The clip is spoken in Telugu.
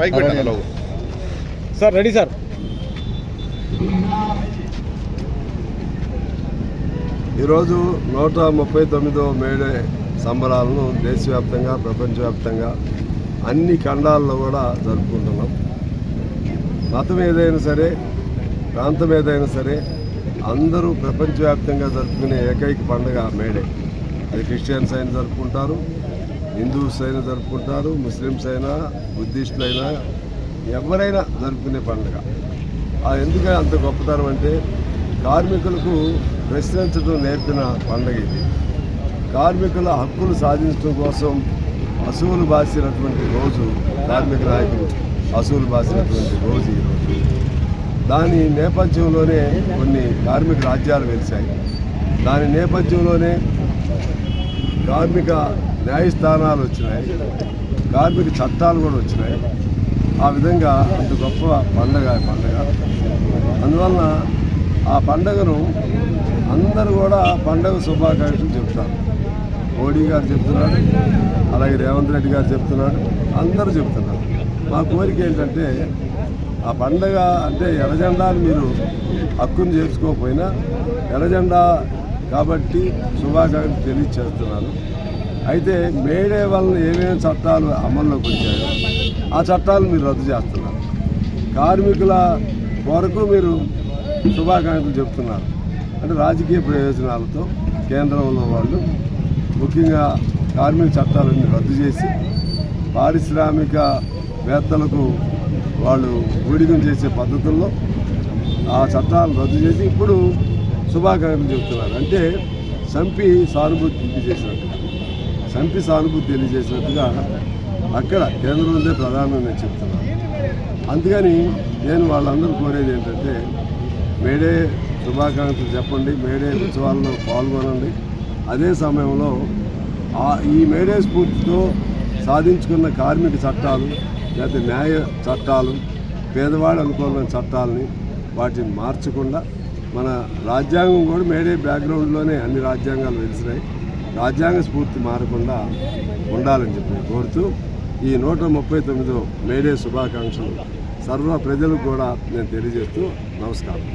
పైకి సార్ రెడీ సార్. ఈరోజు నూట ముప్పై తొమ్మిదవ మేడే సంబరాలను దేశవ్యాప్తంగా ప్రపంచవ్యాప్తంగా అన్ని ఖండాల్లో కూడా జరుపుకుంటున్నాం. మతం ఏదైనా సరే ప్రాంతం ఏదైనా సరే అందరూ ప్రపంచవ్యాప్తంగా జరుపుకునే ఏకైక పండుగ మేడే. అది క్రిస్టియన్స్ అయినా జరుపుకుంటారు హిందూస్ అయినా జరుపుకుంటారు ముస్లిమ్స్ అయినా బుద్ధిస్టులు అయినా ఎవరైనా జరుపుకునే పండుగ. అది ఎందుకు అంత గొప్పతనం అంటే కార్మికులకు ప్రశ్నించడం నేర్పిన పండుగ ఇది. కార్మికుల హక్కులు సాధించడం కోసం అసువులు బాసినటువంటి రోజు కార్మిక నాయకులు అసువులు బాసినటువంటి రోజు ఈరోజు దాని నేపథ్యంలోనే కొన్ని కార్మిక రాజ్యాలు వెలిశాయి. దాని నేపథ్యంలోనే కార్మిక న్యాయస్థానాలు వచ్చినాయి కార్మిక చట్టాలు కూడా వచ్చినాయి. ఆ విధంగా అంత గొప్ప పండగ పండగ. అందువలన ఆ పండగను అందరూ కూడా పండగ శుభాకాంక్షలు చెప్తారు మోడీ గారు చెప్తున్నాడు అలాగే రేవంత్ రెడ్డి గారు చెప్తున్నాడు అందరూ చెప్తున్నారు. మా కోరిక ఏంటంటే ఆ పండగ అంటే ఎర్రజెండాని మీరు హక్కును చేసుకోకపోయినా ఎర్రజెండా కాబట్టి శుభాకాంక్షలు తెలియచేస్తున్నాను అయితే మేడే వలన ఏమేమి చట్టాలు అమల్లోకి వచ్చాయో ఆ చట్టాలు మీరు రద్దు చేస్తున్నారు. కార్మికుల వరకు మీరు శుభాకాంక్షలు చెప్తున్నారు. అంటే రాజకీయ ప్రయోజనాలతో కేంద్రంలో వాళ్ళు ముఖ్యంగా కార్మిక చట్టాలన్నీ రద్దు చేసి పారిశ్రామిక వేత్తలకు వాళ్ళు ఊడిగం చేసే పద్ధతుల్లో ఆ చట్టాలు రద్దు చేసి ఇప్పుడు శుభాకాంక్షలు చెబుతున్నారు. అంటే సంపి సానుభూతి తెలియజేసినట్టుగా సంపి సానుభూతి తెలియజేసినట్టుగా అక్కడ కేంద్రంలో ప్రధానం నేను చెప్తున్నాను అందుకని నేను వాళ్ళందరూ కోరేది ఏంటంటే మేడే శుభాకాంక్షలు చెప్పండి మేడే ఉత్సవాల్లో పాల్గొనండి. అదే సమయంలో ఈ మేడే స్ఫూర్తితో సాధించుకున్న కార్మిక చట్టాలు లేకపోతే న్యాయ చట్టాలు పేదవాడు అనుకూలమైన చట్టాలని వాటిని మార్చకుండా మన రాజ్యాంగం కూడా మేడే బ్యాక్గ్రౌండ్లోనే అన్ని రాజ్యాంగాలు వెలిసినాయి. రాజ్యాంగ స్ఫూర్తి మారకుండా ఉండాలని చెప్పి కోరుతూ ఈ నూట ముప్పై తొమ్మిదో మేడే శుభాకాంక్షలు. సర్వ ప్రజలకు కూడా నేను తెలియజేస్తూ నమస్కారం.